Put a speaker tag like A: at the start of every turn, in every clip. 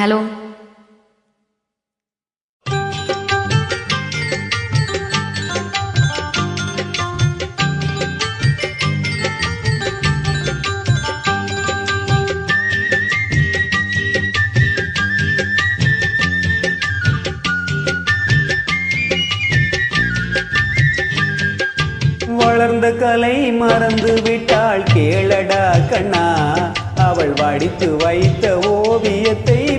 A: Hello.
B: வளர்ந்த கலை மறந்து விட்டாள் கேளடா கண்ணா. அவள் வடித்து வைத்த ஓவியத்தை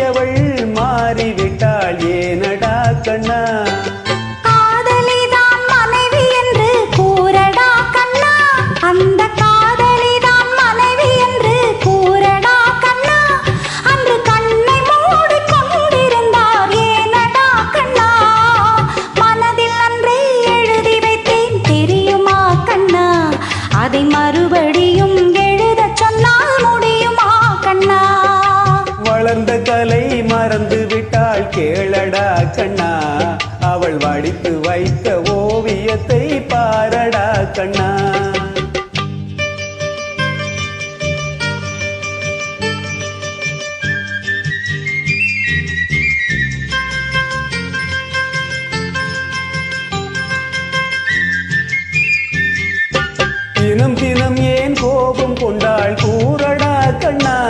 C: பெரியவள்
B: வளர்ந்த கலை மறந்து விட்டாள் கேளடா கண்ணா. அவள் வடித்து வைத்த ஓவியத்தை பாரடா கண்ணா. தினம் தினம் ஏன் கோபம் கொண்டாள்? கூறடா கண்ணா.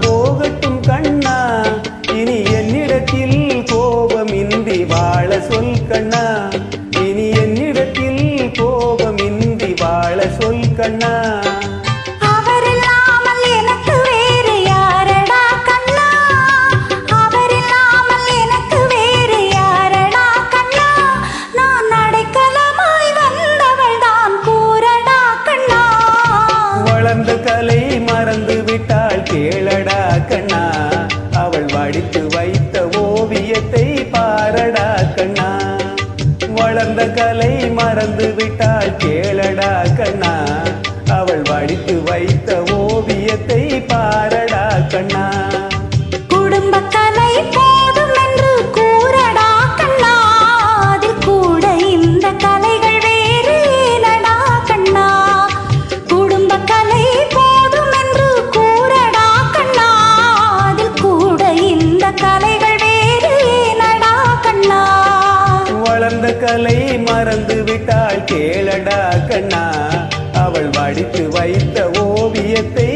B: கண்ணா.
C: அவரில்லாமல் எனக்கு வேறு யாரடா கண்ணா? அவரில்லாமல் எனக்கு வேறு யாரடா கண்ணா? நான் அடைக்கலமாய் வந்தவள் தான் கூறடா கண்ணா.
B: வளர்ந்த கலை மறந்து விட்டாள் கேளடா கண்ணா. அவள் வடித்து வைத்த ஓவியத்தை பாரடா கண்ணா. வளர்ந்த கலை மறந்து விட்டாள் கேளடா கண்ணா. அவள் வடித்து வைத்த ஓவியத்தை பாரடா கண்ணா.
C: குடும்ப கலை போதும் என்று கூறடா கண்ணா. அதில் கூட இந்த கலைகள் வேறு ஏனடா கண்ணா. குடும்ப கலை போதும் என்று கூறடா கண்ணா. அதில் கூட இந்த கலைகள் வேறு ஏனடா கண்ணா.
B: வளர்ந்த கலை மறந்து விட்டாள் கேளடா கண்ணா. அவள் வடித்து வைத்த ஓவியத்தை